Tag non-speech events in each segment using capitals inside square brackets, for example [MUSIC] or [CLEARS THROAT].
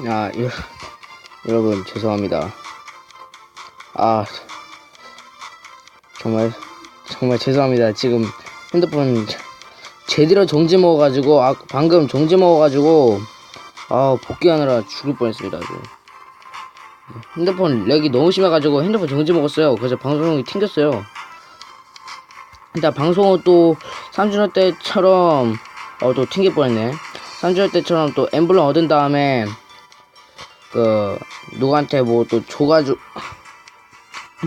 아, 여, 여러분, 죄송합니다. 아, 정말, 정말 죄송합니다. 지금 핸드폰 제대로 정지 먹어가지고, 아, 방금 정지 먹어가지고, 아, 복귀하느라 죽을 뻔 했습니다. 아주. 핸드폰 렉이 너무 심해가지고 핸드폰 정지 먹었어요. 그래서 방송이 튕겼어요. 일단 방송은 또 3주년 때처럼, 어, 또 튕길 뻔했네. 3주년 때처럼 또 엠블럼 얻은 다음에, 그 누구한테 뭐 또 줘가지고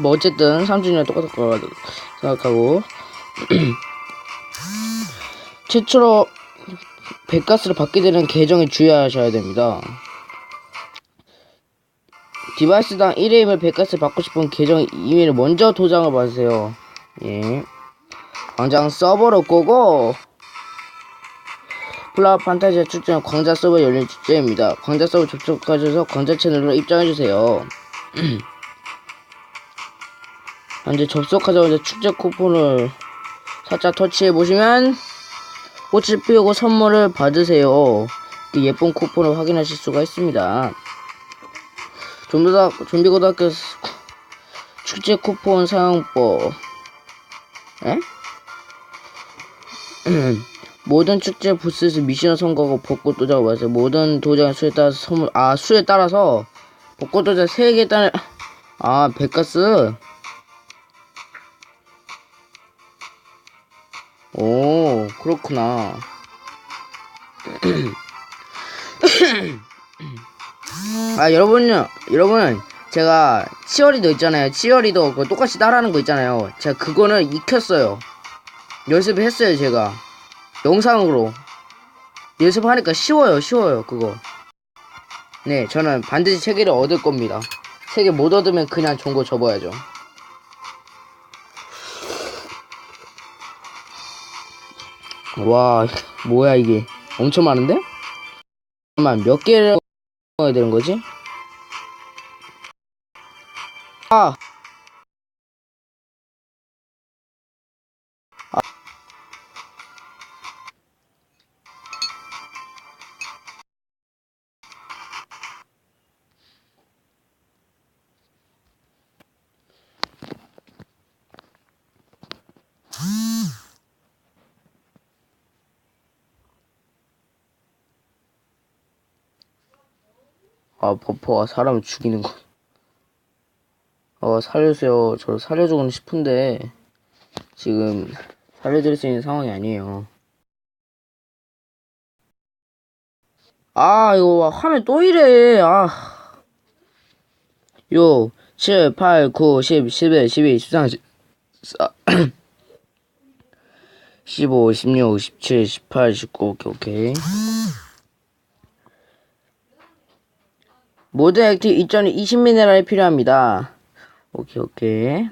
뭐 어쨌든 3주년 똑같을 거라 생각하고 [CLEARS THROAT] 최초로 백가스를 받게 되는 계정에 주의하셔야 됩니다. 디바이스당 1회임을 백가스 받고 싶은 계정 이메일을 먼저 도장을 받으세요. 예. 당장 서버로 꼬고 플라워 판타지아 출전 광자 서버 열린 축제입니다. 광자 서버 접속하셔서 광자 채널로 입장해주세요. [CLEARS THROAT] 현재 접속하자마자 축제 쿠폰을 살짝 터치해 보시면 꽃을 피우고 선물을 받으세요. 이 예쁜 쿠폰을 확인하실 수가 있습니다. 좀비고등학교, 좀비고등학교 축제 쿠폰 사용법. 에? [CLEARS THROAT] 모든 축제 부스에서 미션을 성공하고 벚꽃 도장을 받으세요. 모든 도장 수에 따라서 선물, 아, 수에 따라서 벚꽃 도장 3개 따라, 아, 백가스. 오, 그렇구나. [CLEARS THROAT] 아, 여러분요, 여러분, 제가 치어리더 있잖아요. 치어리더 그거 똑같이 따라하는 거 있잖아요. 제가 그거는 익혔어요. 연습했어요, 제가. 영상으로. 연습하니까 쉬워요, 쉬워요, 그거. 네, 저는 반드시 세 개를 얻을 겁니다. 세 개 못 얻으면 그냥 거 접어야죠. 와, 뭐야, 이게. 엄청 많은데? 잠깐만, 몇 개를 먹어야 되는 거지? 아! 아, 버퍼가 사람을 죽이는 거. 어, 살려주세요. 저 살려주고는 싶은데, 지금, 살려드릴 수 있는 상황이 아니에요. 아, 이거 화면 또 이래. 아. 6, 7, 8, 9, 10, 11, 12, 13, 14, 15, 16, 17, 18, 19, 오케이, 오케이. 모든 액티 2.20 미네랄이 필요합니다. 오케이, 오케이.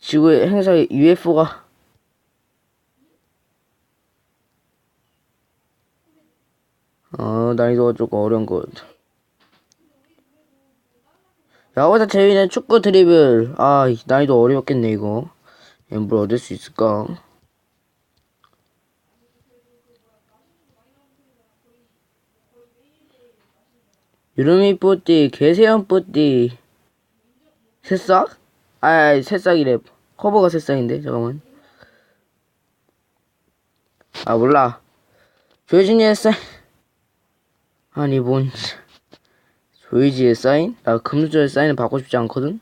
지구의 행사에 UFO가 어, 난이도가 조금 어려운 것. 야구자 재미있는 축구 드리블. 아, 이 난이도 어렵겠네, 이거. 엠블 얻을 수 있을까? 유름이 뿌띠, 개세연 뿌띠, 새싹? 아, 새싹이래. 커버가 새싹인데, 잠깐만. 아, 몰라. 조혜진이의 사인. 아니, 뭔. 조이지의 사인? 나 금수저의 사인을 받고 싶지 않거든?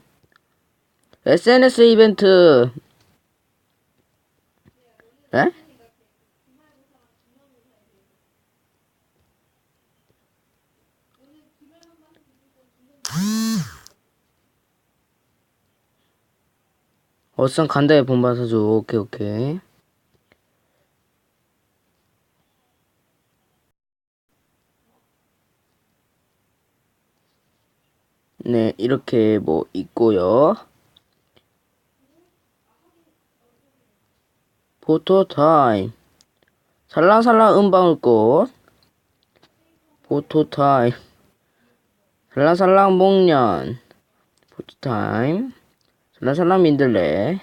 SNS 이벤트. 에? 어선 간다에 본받아줘. 오케이, 오케이. 네, 이렇게 뭐 있고요. 포토 타임. 살랑살랑 은방울꽃. 포토 타임. 살랑살랑 목련. 포토 타임. 살랑살랑 민들레.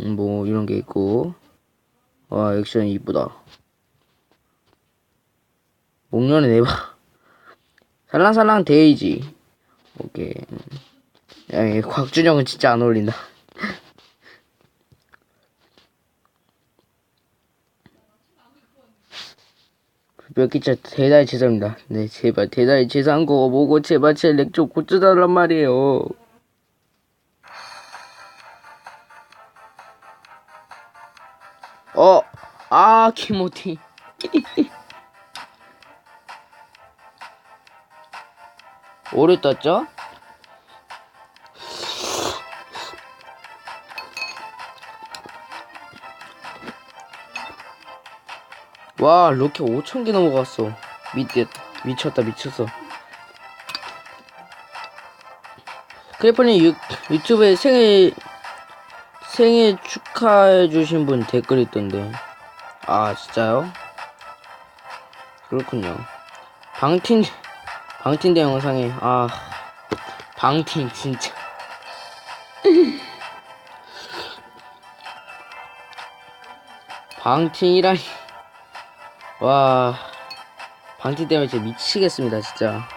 음, 뭐 이런 게 있고. 와, 액션 이쁘다. 목련의 네바. [LAUGHS] 살랑살랑 데이지. 오케이. 야, 이 곽준영은 진짜 안 어울린다. [LAUGHS] 몇 기짜 대단히 죄송합니다. 네, 제발 대단히 죄송한 거 보고 제발 제 렉 좀 고쳐달란 말이에요. 아, 키모티. [LAUGHS] 오래 떴죠? 와, 로켓 5,000개 넘어갔어. 미쳤, 미쳤다, 미쳤어. 크래퍼님 유, 유튜브에 생일, 생일 축하해주신 분 댓글 있던데. 아, 진짜요? 그렇군요. 방틴, 방틴대 영상에, 아, 방틴, 진짜. [LAUGHS] 방틴이라니. 와, 방틴 때문에 진짜 미치겠습니다, 진짜.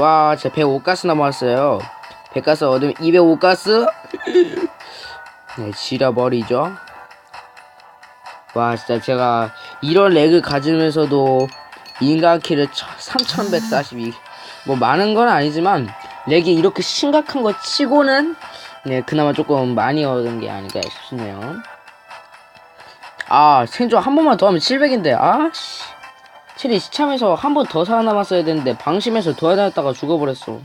와, 진짜 105가스 남았어요. 100가스 얻으면 205가스? 네, 지려버리죠. 와, 진짜 제가 이런 렉을 가지면서도 인간키를 3142. 뭐 많은 건 아니지만, 렉이 이렇게 심각한 거 치고는, 네, 그나마 조금 많이 얻은 게 아닐까 싶네요. 아, 생존 한 번만 더 하면 700인데, 아, 씨. 체리 시참에서 한 번 더 살아남았어야 되는데 방심해서 도와다녔다가 죽어버렸어.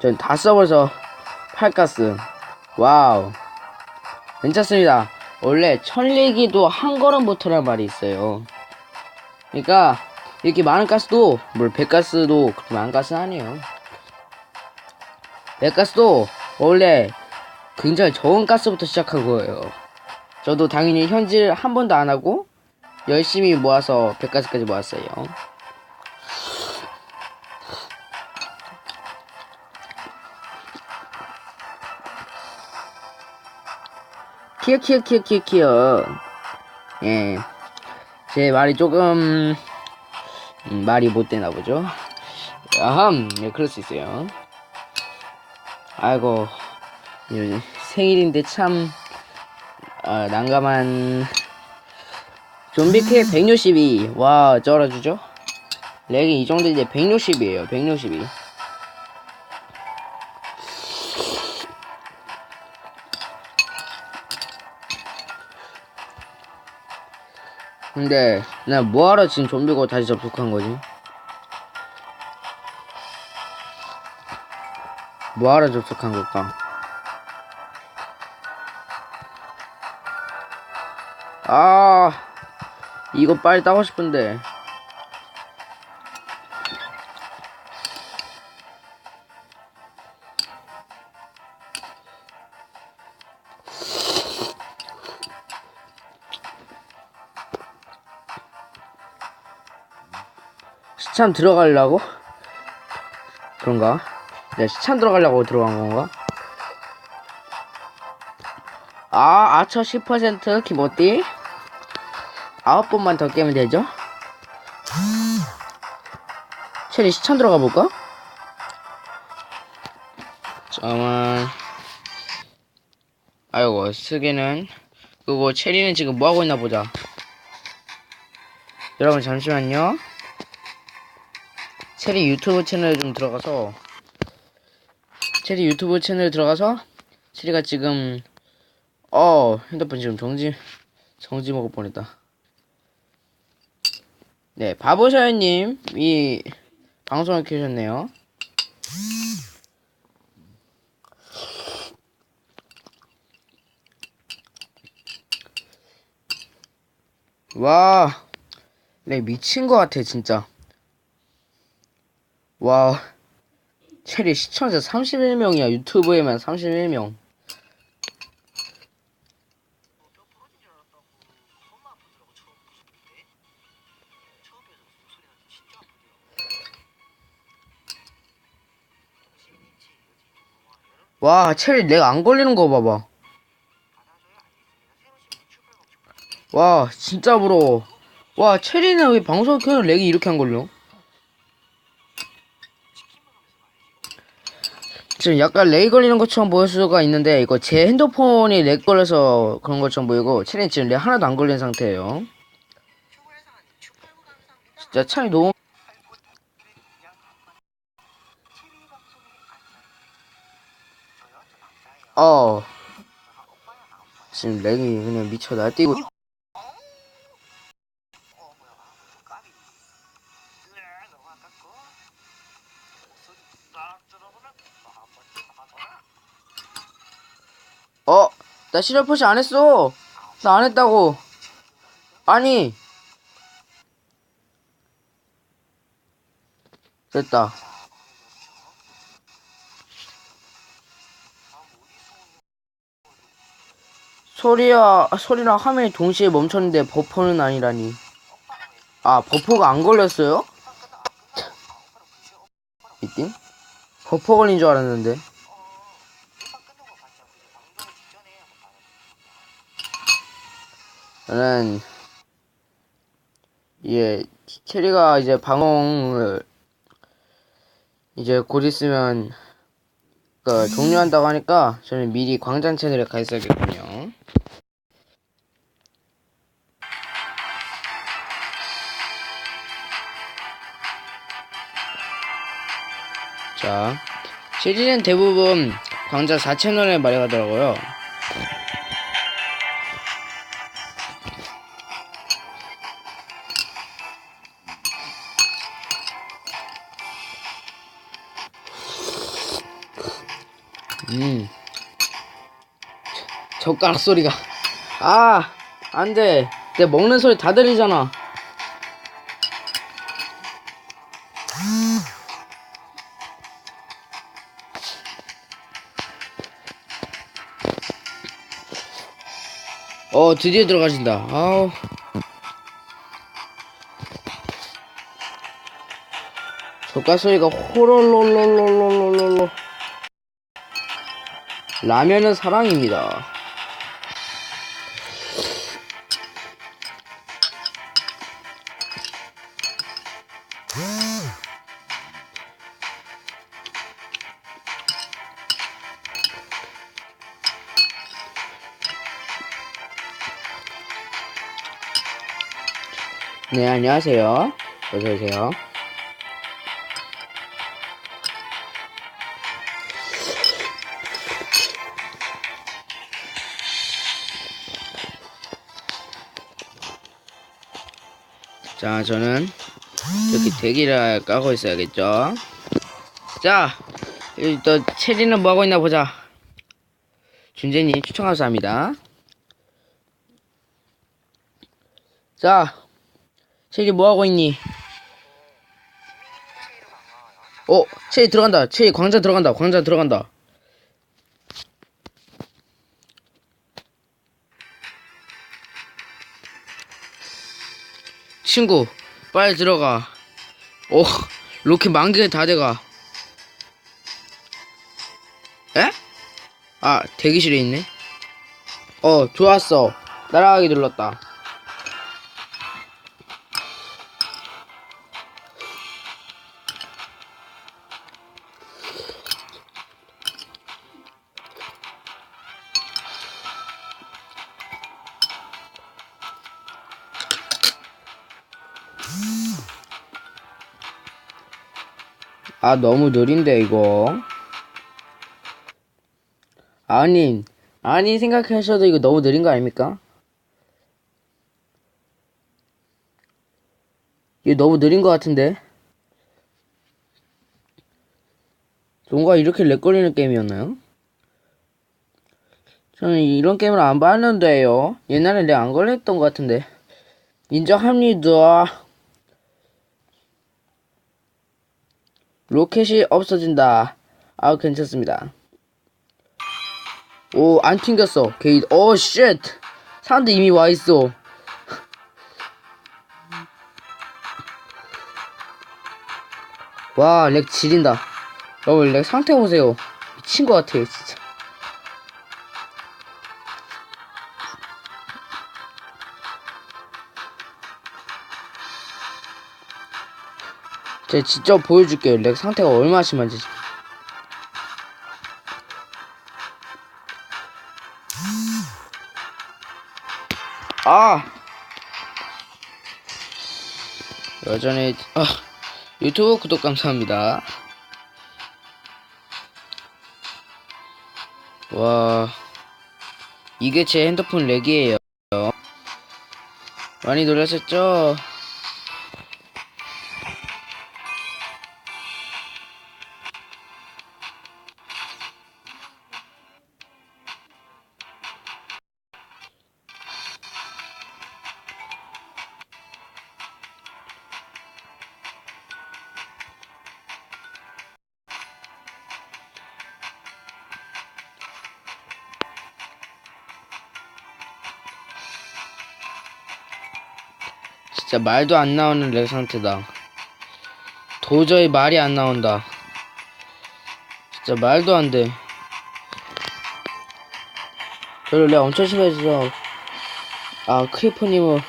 전 다 써버려서 팔가스. 와우. 괜찮습니다. 원래 천리기도 한 걸음부터란 말이 있어요. 그러니까 이렇게 많은 가스도 물 백가스도 그렇게 많은 가스는 아니에요. 백가스도 원래 굉장히 적은 가스부터 시작한 거예요. 저도 당연히 현질 한 번도 안 하고 열심히 모아서 백가스까지 모았어요. 키어 키어 키어 키어 키어 예. 제 말이 조금 음, 말이 못 되나 보죠. 아함, 예, 그럴 수 있어요. 아이고, 예, 생일인데 참, 아, 난감한. 좀비캐 162. 와, 쩔어주죠? 렉이 이 정도 이제 162에요, 162. 근데 나 뭐하러 지금 좀비고 다시 접속한 거지? 뭐하러 접속한 걸까? 아 이거 빨리 따고 싶은데 시참 들어가려고? 그런가? 내가 시참 들어가려고 들어간 건가? 아, 아처 10% 기모띠? 아홉 번만 더 깨면 되죠? 체리 시참 들어가 볼까? 잠깐만. 아이고, 쓰기는. 그리고 체리는 지금 뭐 하고 있나 보자. 여러분, 잠시만요. 체리 유튜브 채널에 좀 들어가서 체리 유튜브 채널에 들어가서 체리가 지금 어 핸드폰 지금 정지 정지 먹을 뻔했다. 네 바보샤이님 이 방송을 켜셨네요. 와, 네 미친 것 같아 진짜. 와, 체리 시청자 31명이야. 유튜브에만 31명. 와, 체리 렉안 걸리는 거 봐봐. 와, 진짜 부러워. 와, 체리는 왜 방송 켜는 렉이 이렇게 안 걸려? 지금 약간 렉 걸리는 것처럼 보일 수가 있는데, 이거 제 핸드폰이 렉 걸려서 그런 것처럼 보이고, 체리는 지금 렉 하나도 안 걸린 상태예요. 진짜 차이 너무, 어. 지금 렉이 그냥 미쳐 날뛰고 나 시력 표시 안 했어. 나 안 했다고. 아니. 됐다. 소리야, 소리랑 화면이 동시에 멈췄는데 버퍼는 아니라니. 아, 버퍼가 안 걸렸어요? 이띵? 버퍼 걸린 줄 알았는데. 저는 예 체리가 이제 방송을 이제 곧 있으면 그 종료한다고 하니까 저는 미리 광장 채널에 가 있어야겠군요. 자, 체리는 대부분 광장 4채널에 말해가더라고요. 젓가락 소리가. 아, 안 돼. 내 먹는 소리 다 들리잖아. 어, 드디어 들어가신다. 아우. 젓가락 소리가 호롤롤롤롤롤롤롤. 라면은 사랑입니다. 네, 안녕하세요. 어서오세요. 자, 저는 이렇게 대기를 까고 있어야겠죠. 자, 또 체리는 뭐 하고 있나 보자. 준재님 추천 감사합니다. 자, 체리 뭐 하고 있니? 어, 체리 들어간다. 체리 광장 들어간다. 광장 들어간다. 친구, 빨리 들어가. 오, 로켓 만 개가 다 돼가. 에? 아, 대기실에 있네. 어, 좋았어. 날아가기 눌렀다. 아, 너무 느린데, 이거. 아니, 아니, 생각하셔도 이거 너무 느린 거 아닙니까? 이거 너무 느린 거 같은데? 뭔가 이렇게 렉 걸리는 게임이었나요? 저는 이런 게임을 안 봤는데요. 옛날에 렉 안 걸렸던 것 같은데. 인정합니다. 로켓이 없어진다. 아 괜찮습니다. 오 안 튕겼어 게이드. 오 쉣. 사람들 이미 와 있어. 와 렉 지린다. 여러분 렉 상태 보세요. 미친 것 같아요 진짜. 제가 직접 보여줄게요. 렉 상태가 얼마나 심한지. 아! 여전히, 아, 유튜브 구독 감사합니다. 와, 이게 제 핸드폰 렉이에요. 많이 놀라셨죠? 말도 안 나오는 렉 상태다. 도저히 말이 안 나온다. 진짜 말도 안 돼. 저를 렉 엄청 심해져서 아 크리퍼님은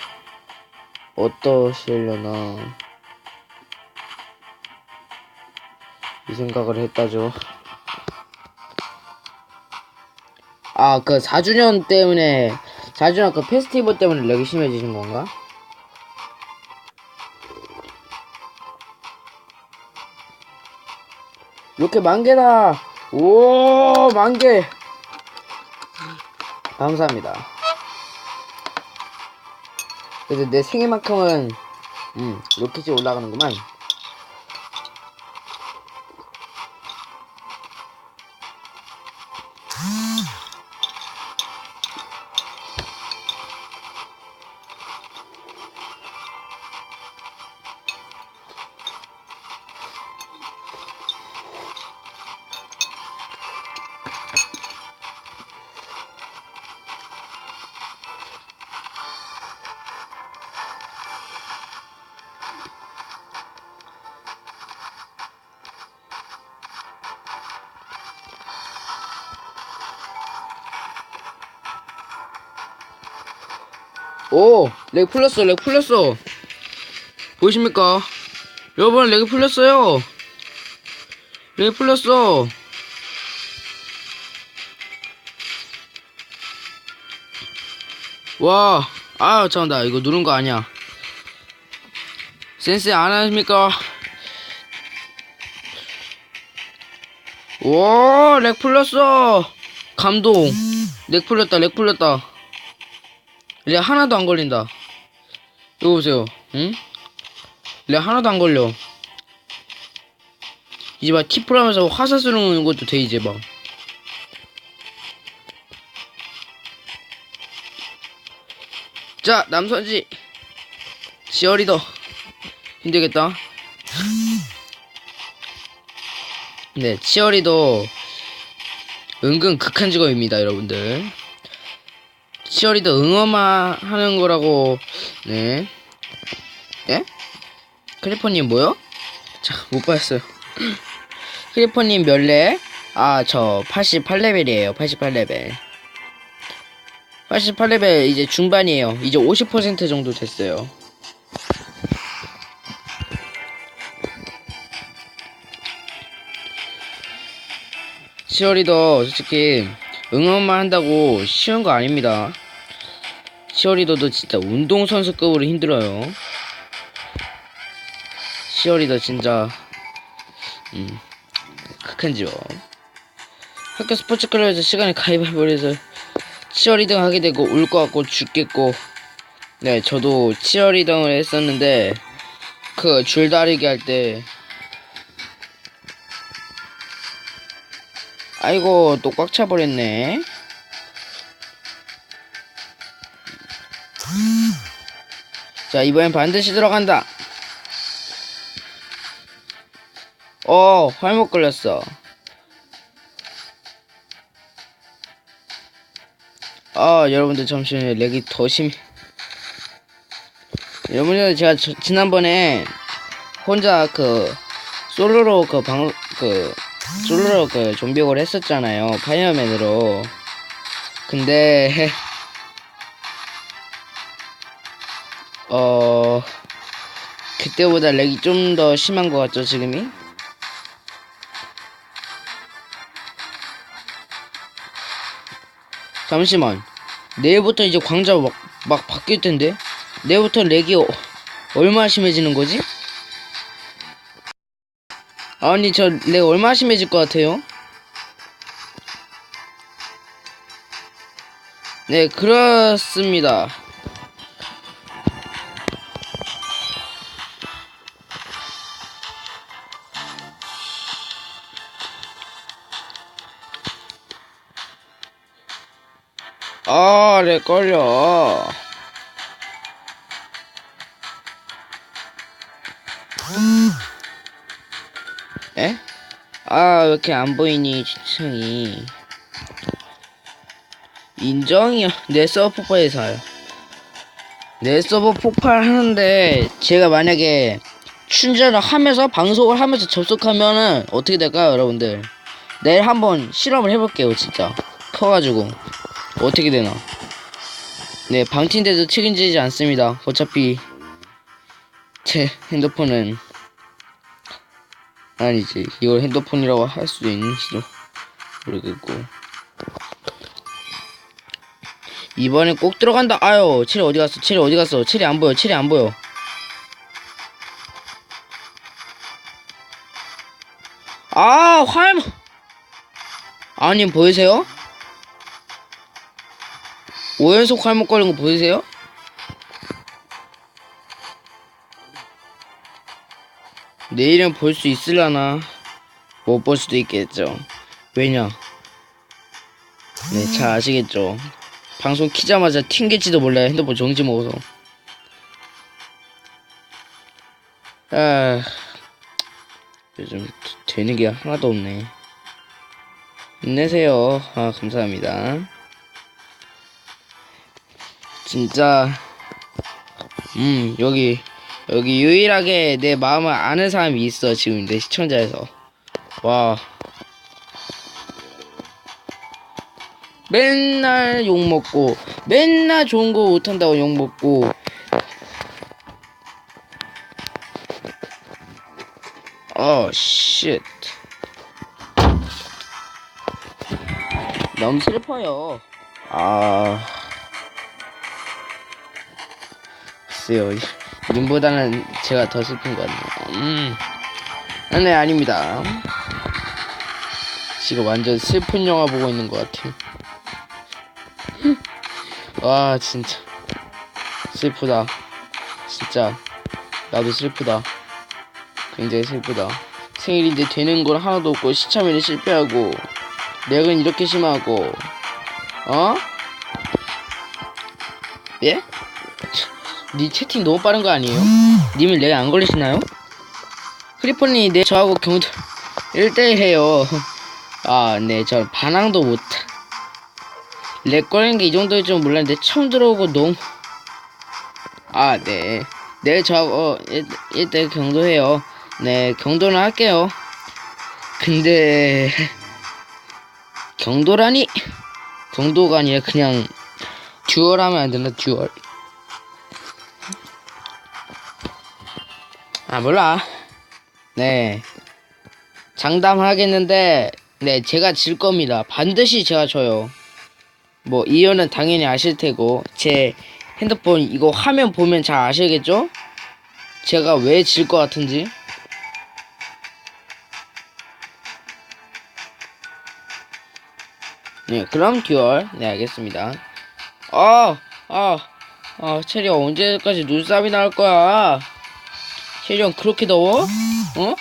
어떠시려나 이 생각을 했다죠. 아 그 4주년 때문에 4주년 그 페스티벌 때문에 렉이 심해지신 건가? 이렇게 만개다. 오, 만 개. 감사합니다. 그래도 내 생일만큼은 음, 로켓이 올라가는구만. 오, 렉 풀렸어, 렉 풀렸어. 보이십니까? 여러분, 렉이 풀렸어요. 렉이 풀렸어. 와, 아, 잠깐만, 나 이거 누른 거 아니야. 센스 안 하십니까? 와, 렉 풀렸어. 감동. 렉 풀렸다, 렉 풀렸다. 렉 하나도 안 걸린다. 이거 보세요. 응? 렉 하나도 안 걸려. 이제 막 티프를 하면서 화살 쏘는 것도 돼, 이제 막. 자, 남선지. 지어리더. 힘들겠다. 네, 치어리더 은근 극한 직업입니다, 여러분들. 치어리더 응어만 하는 거라고, 네. 예? 크리퍼님 뭐요? 자, 못 봤어요. 크리퍼님 몇 레? 아, 저 88레벨이에요, 88레벨. 88레벨 이제 중반이에요. 이제 50% 정도 됐어요. 치어리더 솔직히 응원만 한다고 쉬운 거 아닙니다. 치어리더도 진짜 운동선수급으로 힘들어요. 치어리더 진짜 음 극한 지워. 학교 스포츠 클럽에서 시간이 가위바위보해서 치어리딩 하게 되고 울 것 같고 죽겠고 네 저도 치어리딩을 했었는데 그 줄다리기 할 때 아이고 또 꽉 차버렸네 자 이번엔 반드시 들어간다. 어 활목 걸렸어. 아 여러분들 잠시만요. 렉이 더 심... 여러분들 제가 저, 지난번에 혼자 그 솔로로 그 방그 그 솔로로 그 좀비역을 했었잖아요. 파이어맨으로. 근데 [LAUGHS] 어 그때보다 렉이 좀 더 심한 것 같죠 지금이? 잠시만 내일부터 이제 광자 막, 막 바뀔 텐데 내일부터 렉이 어, 얼마나 심해지는 거지? 아니 저 렉 얼마나 심해질 것 같아요? 네 그렇습니다 걸려. 에? 아, 왜 이렇게 안 보이니, 시청이. 인정이요. 내 서버 폭발해서요. 내 서버 폭발하는데, 제가 만약에 충전을 하면서, 방송을 하면서 접속하면은, 어떻게 될까요, 여러분들? 내일 한번 실험을 해볼게요, 진짜. 커가지고. 어떻게 되나? 네, 방팀돼도 책임지지 않습니다. 어차피 제 핸드폰은 아니지. 이걸 핸드폰이라고 할 수도 있는지도 모르겠고. 이번엔 꼭 들어간다. 아유, 체리 어디 갔어? 체리 어디 갔어? 체리 안 보여. 체리 안 보여. 아, 활 아니 보이세요? 5연속 활목 걸린 거 보이세요? 내일은 볼 수 있으려나? 못 볼 수도 있겠죠. 왜냐? 네잘 아시겠죠. 방송 키자마자 튕길지도 몰라요. 핸드폰 정지 먹어서 아 요즘 되는 게 하나도 없네. 힘내세요. 아 감사합니다 진짜 음 여기 여기 유일하게 내 마음을 아는 사람이 있어 지금 내 시청자에서. 와. 맨날 욕 먹고 맨날 좋은 거 못한다고 욕 먹고. 어쉣 너무 슬퍼요. 아 글쎄요. 님보다는 제가 더 슬픈 것 같네요 음. 네 아닙니다. 지금 완전 슬픈 영화 보고 있는 것 같아요. [LAUGHS] 와 진짜. 슬프다. 진짜. 나도 슬프다. 굉장히 슬프다. 생일인데 되는 건 하나도 없고 시참에는 실패하고 렉은 이렇게 심하고 어? 예? 니 채팅 너무 빠른 거 아니에요? 님은 렉 안 걸리시나요? 크리퍼님 네 저하고 경도 1대1 해요. 아네 저 반항도 못 렉 걸리는 게 이 정도일 줄 몰랐는데 처음 들어오고 너무 아네. 네 저하고 어, 1대1 경도 해요. 네 경도는 할게요. 근데 [LAUGHS] 경도라니? 경도가 아니라 그냥 듀얼 하면 안 되나 듀얼 아 몰라. 네. 장담하겠는데 네 제가 질 겁니다. 반드시 제가 져요. 뭐 이유는 당연히 아실 테고 제 핸드폰 이거 화면 보면 잘 아시겠죠? 제가 왜 질 것 같은지? 네 그럼 듀얼. 네 알겠습니다. 아 아, 아, 체리 언제까지 눈싸움이 나올 거야? 체리 형 그렇게 더워? 어?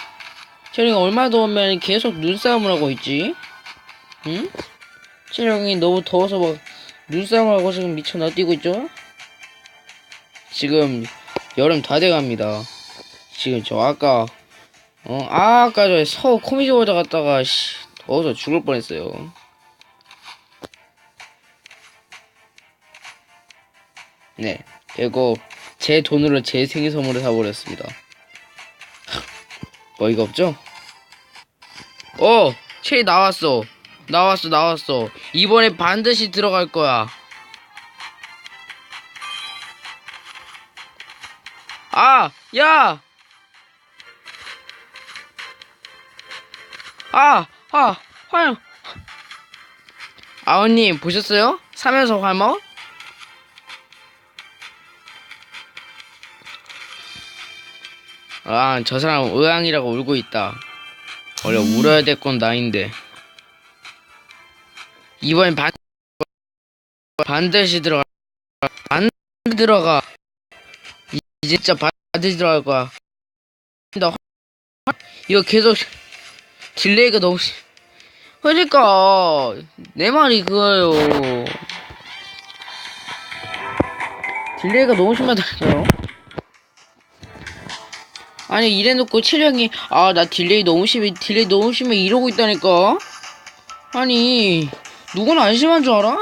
체리 형 얼마나 더우면 계속 눈싸움을 하고 있지? 응? 체리 형이 너무 더워서 막 눈싸움을 하고 지금 미쳐 날뛰고 있죠? 지금 여름 다 돼갑니다. 지금 저 아까 어 아, 아까 저 서울 코미디 월드 갔다가 씨 더워서 죽을 뻔했어요. 네. 그리고 제 돈으로 제 생일 선물을 사버렸습니다. 어이가 없죠? 어! 체리 나왔어. 나왔어, 나왔어. 이번에 반드시 들어갈 거야. 아! 야! 아! 아! 활! 아버님, 보셨어요? 사면서 활머? 아, 저 사람 의왕이라고 울고 있다. 원래 울어야 될 건 나인데. 이번엔 반, 반드시 들어가. 반 들어가. 이- 이제 진짜 반드시 들어갈 거야. 나 이거 계속 딜레이가 너무 심- 그러니까 내 말이 그거예요. 딜레이가 너무 심하다니까요. 아니 이래놓고 체력이 아 나 딜레이 너무 심해 딜레이 너무 심해 이러고 있다니까. 아니 누구나 안 심한 줄 알아?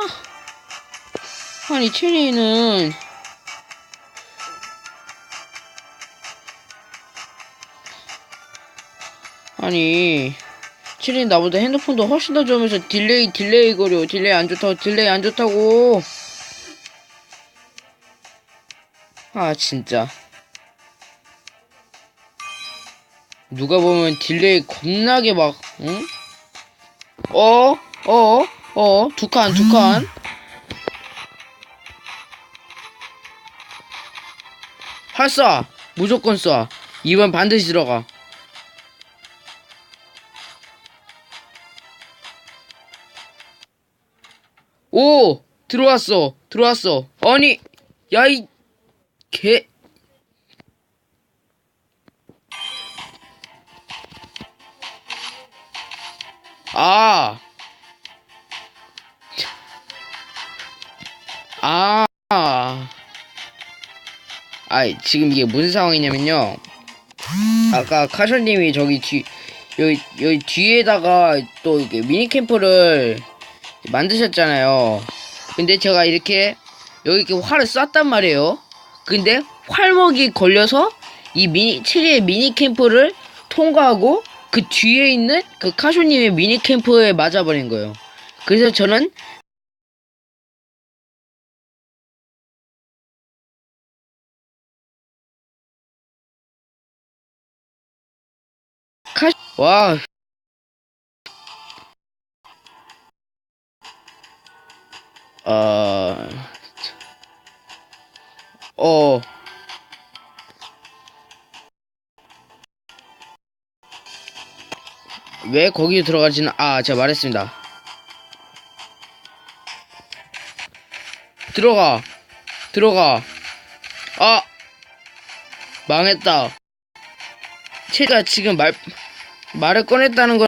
아니 체리는. 아니 체리 나보다 핸드폰도 훨씬 더 좋으면서 딜레이 딜레이 거려. 딜레이 안 좋다고 딜레이 안 좋다고. 아 진짜 누가 보면 딜레이 겁나게 막, 응? 어? 어? 어? 두 칸, 두 칸. 활 쏴! 무조건 쏴! 이번 반드시 들어가. 오! 들어왔어! 들어왔어! 아니! 야, 이, 개, 아. 아. 아이, 지금 이게 무슨 상황이냐면요. 아까 카션님이 저기 뒤, 여기, 여기 뒤에다가 또 이게 미니캠프를 만드셨잖아요. 근데 제가 이렇게 여기 이렇게 활을 쐈단 말이에요. 근데 활먹이 걸려서 이 미니, 체리의 미니캠프를 통과하고 그 뒤에 있는 그 카쇼님의 미니캠프에 맞아버린 거예요. 그래서 저는 카, 와. 어, 어, 왜 거기 들어가지는, 아, 제가 말했습니다. 들어가, 들어가. 아, 망했다. 제가 지금 말, 말을 꺼냈다는 건